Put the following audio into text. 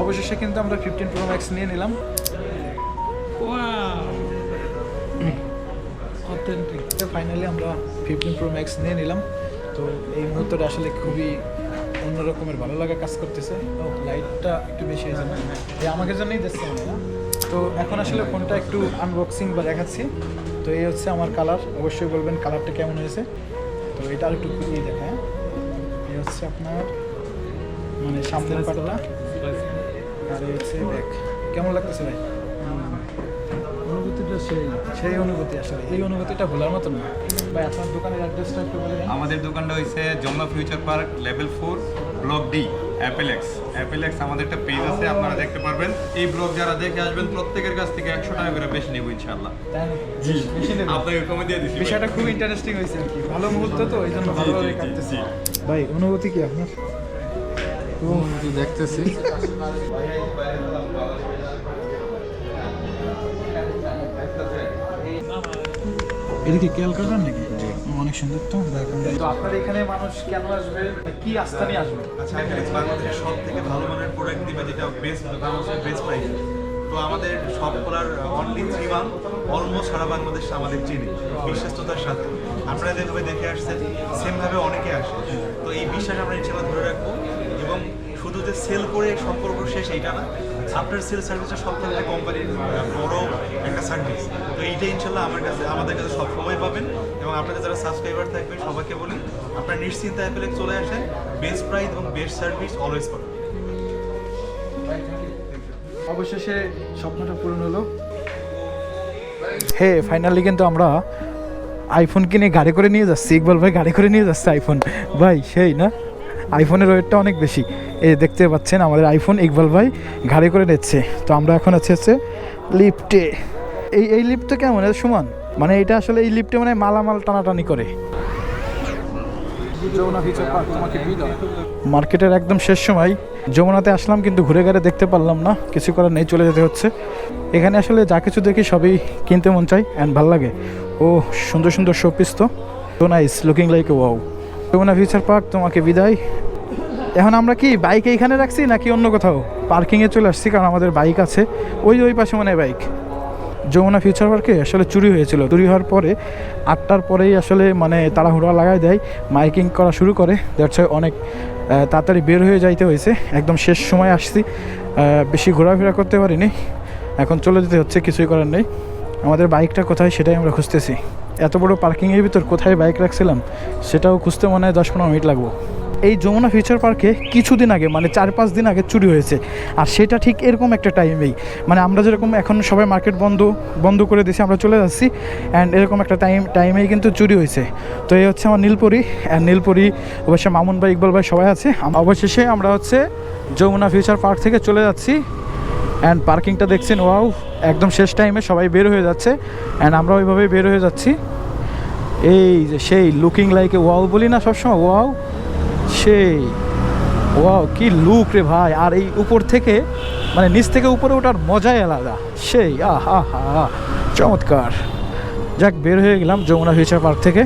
অবশেষে কিন্তু আমরা ফিফটিন প্রো ম্যাক্স নিয়ে নিলাম। অথেন্টিক ফাইনালি আমরা ফিফটিন প্রো ম্যাক্স নিয়ে নিলাম। তো এই মুহূর্তটা আসলে খুবই অন্যরকমের ভালো লাগা কাজ করতেছে। লাইটটা একটু বেশি হয়েছে না এই আমাকে জন্যই মনে তো এখন আসলে ফোনটা একটু আনবক্সিং বা দেখাচ্ছি। তো এই হচ্ছে আমার কালার অবশ্যই বলবেন কালারটা কেমন হয়েছে। তো এটা আর একটু খুলিয়ে দেখায় এই হচ্ছে আপনার মানে সামনের পাটটা আর হচ্ছে কেমন লাগতেছে ভাই? অনুভূতিটা সেই। সেই অনুভূতি আসলে এই অনুভূতিটা ভোলার মতো না। ভাই আপনার দোকানের অ্যাড্রেসটা একটু বলে দিন। আমাদের দোকানটা হয়েছে Jamuna future park level four block D অ্যাপেলেক্স অ্যাপেলেক্স আমাদের একটা পেজ আছে আপনারা দেখতে পারবেন। এই ব্লগ যারা দেখে আসবেন প্রত্যেকের কাছ থেকে একশো টাকা করে বেশি নেব ইনশাল্লাহ আপনাকে কমে দিয়ে দিচ্ছি বিষয়টা খুব ইন্টারেস্টিং হয়েছে আর কি। ভালো মুহূর্ত তো এই জন্য ভালোভাবে কাটতেছি। ভাই অনুভূতি কি আপনার? অনুভূতি দেখতেছি। এটা কি ক্যালকাটা নাকি? অনেক সুন্দর তো তো আপনার এখানে মানুষ কেন আসবে? কি আস্থা নিয়ে আসবে? আচ্ছা বাংলাদেশের সব থেকে ভালো মানের প্রোডাক্ট দিবে যেটা বেস্ট বাংলাদেশের বেস্ট প্রাইস তো আমাদের সব খোলার অনলি থ্রি মান্থ অলমোস্ট সারা বাংলাদেশ আমাদের চিনি বিশ্বস্ততার সাথে। আপনারা যেভাবে দেখে আসছেন সেমভাবে অনেকে আসে। তো এই বিশ্বাস আমরা ইনশাল্লাহ ধরে রাখব। এবং শুধু যে সেল করে সম্পর্ক শেষ এইটা না আফটার সেল সার্ভিসটা সব থেকে কোম্পানির বড় একটা সার্ভিস তো এইটা ইনশাল্লাহ আমার কাছে, আমাদের কাছে সবসময় পাবেন এবং আপনাদের যারা সাবস্ক্রাইবার থাকবেন, সবাইকে বলি আপনারা নিশ্চিন্তে অ্যাপেলে চলে আসেন বেস্ট প্রাইস এবং বেস্ট সার্ভিস অলওয়েজ পাবেন। অবশেষে স্বপ্নটা পূরণ হলো। হে ফাইনালি কিন্তু আমরা আইফোন কিনে গাড়ি করে নিয়ে যাচ্ছি। ইকবাল ভাই গাড়ি করে নিয়ে যাচ্ছে আইফোন ভাই, সেই না? আইফোনের ওয়েটটা অনেক বেশি। এই দেখতে পাচ্ছেন আমাদের আইফোন ইকবাল ভাই গাড়ি করে নিচ্ছে। তো আমরা এখন আছি হচ্ছে লিফটে এই এই লিফটটা কেমন? এটা সমান? মানে এটা আসলে এই লিফটে মানে মালামাল টানাটানি করে। মার্কেটের একদম শেষ সময়। যমুনাতে আসলাম কিন্তু ঘুরে ঘুরে দেখতে পারলাম না। কিছু করার নেই চলে যেতে হচ্ছে। এখানে আসলে যা কিছু দেখি সবই কিনতে মন চাই অ্যান্ড ভালো লাগে। ও সুন্দর সুন্দর শোপিস তো। তো nice looking like wow Jamuna future park তোমাকে বিদায়। এখন আমরা কি বাইক এইখানে রাখছি নাকি অন্য কোথাও? পার্কিংয়ে চলে আসছি, কারণ আমাদের বাইক আছে। ওই ওই পাশে মানে বাইক যমুনা ফিউচার পার্কে আসলে চুরি হয়েছিল। চুরি হওয়ার পরে আটটার পরেই আসলে মানে তাড়াহুড়া লাগাই দেয় মাইকিং করা শুরু করে। দ্যাটস অনেক তাড়াতাড়ি বের হয়ে যাইতে হয়েছে। একদম শেষ সময় আসছি। বেশি ঘোরাফেরা করতে পারিনি। এখন চলে যেতে হচ্ছে, কিছুই করার নেই। আমাদের বাইকটা কোথায় সেটাই আমরা খুঁজতেছি। এত বড় পার্কিংয়ের ভিতর কোথায় বাইক রাখছিলাম, সেটাও খুঁজতে মনে হয় দশ পনেরো মিনিট লাগবো। এই যমুনা ফিউচার পার্কে কিছুদিন আগে মানে চার পাঁচ দিন আগে চুরি হয়েছে। আর সেটা ঠিক এরকম একটা টাইমেই মানে আমরা যেরকম এখন সবাই মার্কেট বন্ধ বন্ধ করে দিয়েছি, আমরা চলে যাচ্ছি অ্যান্ড এরকম একটা টাইম টাইমেই কিন্তু চুরি হয়েছে। তো এই হচ্ছে আমার নীলপরি অ্যান্ড নীলপরি, অবশ্যই মামুন ভাই, ইকবাল ভাই সবাই আছে। অবশেষে আমরা হচ্ছে যমুনা ফিউচার পার্ক থেকে চলে যাচ্ছি। অ্যান্ড পার্কিংটা দেখছেন, ওয়াও, একদম শেষ টাইমে সবাই বের হয়ে যাচ্ছে। অ্যান্ড আমরা ওইভাবেই বের হয়ে যাচ্ছি। এই যে সেই লুকিং লাইক ওয়াও বলি না সবসময় ওয়াও সেই ওয়াও কি লুক রে ভাই। আর এই উপর থেকে মানে নিচ থেকে উপরে ওঠার মজাই আলাদা। সেই, আহা, হা, চমৎকার। যাক, বের হয়ে গেলাম যমুনা ফিউচার পার্ক থেকে।